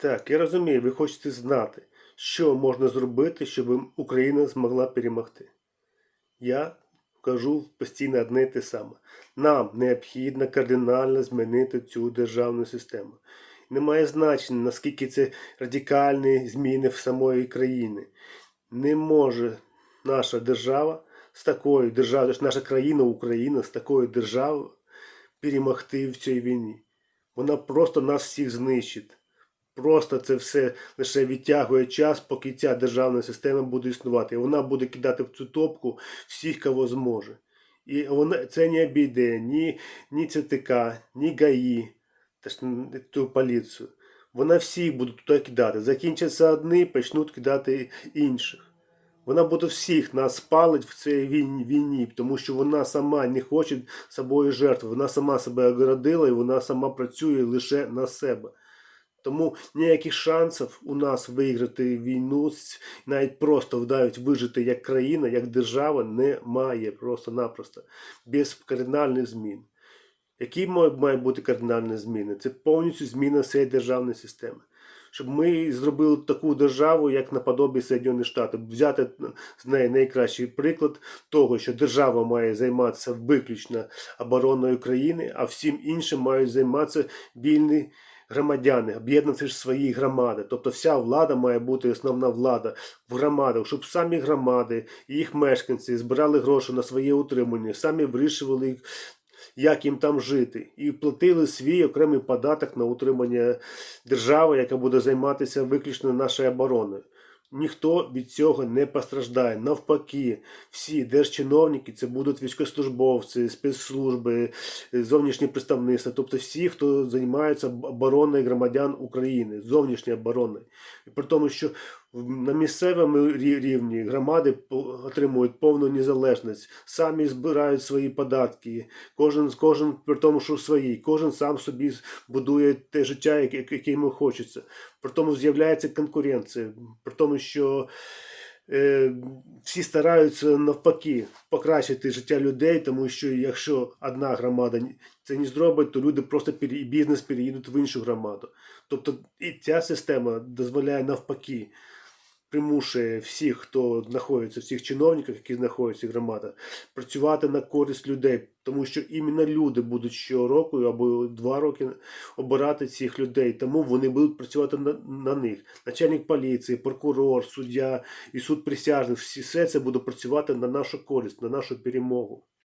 Так, я розумію, ви хочете знати, що можна зробити, щоб Україна змогла перемогти. Я кажу постійно одне і те саме. Нам необхідно кардинально змінити цю державну систему. Немає значення, наскільки це радикальні зміни в самої країни. Не може наша держава з такою державою, наша країна Україна з такою державою перемогти в цій війні. Вона просто нас всіх знищить. Просто це все лише відтягує час, поки ця державна система буде існувати. І вона буде кидати в цю топку всіх, кого зможе. І вона, це не обійде ні, ні ЦТК, ні ГАІ, ту поліцію. Вона всіх буде туди кидати. Закінчаться одні, почнуть кидати інших. Вона буде всіх нас спалить в цій війні, тому що вона сама не хоче собою жертви. Вона сама себе огородила і вона сама працює лише на себе. Тому ніяких шансів у нас виграти війну, навіть просто навіть вижити як країна, як держава, немає просто-напросто. Без кардинальних змін. Які мають бути кардинальні зміни? Це повністю зміна всієї державної системи. Щоб ми зробили таку державу, як наподобі Соєднаних Штатів, взяти з неї найкращий приклад того, що держава має займатися виключно обороною країни, а всім іншим мають займатися вільні громадяни, об'єднати ж свої громади. Тобто вся влада має бути основна влада в громадах, щоб самі громади і їх мешканці збирали гроші на своє утримання, самі вирішували, як їм там жити, і платили свій окремий податок на утримання держави, яка буде займатися виключно нашою обороною. Ніхто від цього не постраждає. Навпаки, всі держчиновники це будуть військовослужбовці, спецслужби, зовнішні представництва, тобто всі, хто займається обороною громадян України, зовнішньою обороною. І при тому, що на місцевому рівні громади отримують повну незалежність, самі збирають свої податки, кожен, кожен при тому, що свої, кожен сам собі будує те життя, яке, яке йому хочеться. При тому з'являється конкуренція, при тому, що е, всі стараються навпаки покращити життя людей, тому що якщо одна громада це не зробить, то люди просто пере- бізнес переїдуть в іншу громаду. Тобто і ця система дозволяє навпаки. Примушує всіх, хто знаходиться, всіх чиновників, які знаходяться в громадах, працювати на користь людей, тому що іменно люди будуть щороку або два роки обирати цих людей, тому вони будуть працювати на, на них. Начальник поліції, прокурор, суддя і суд присяжних, все це буде працювати на нашу користь, на нашу перемогу.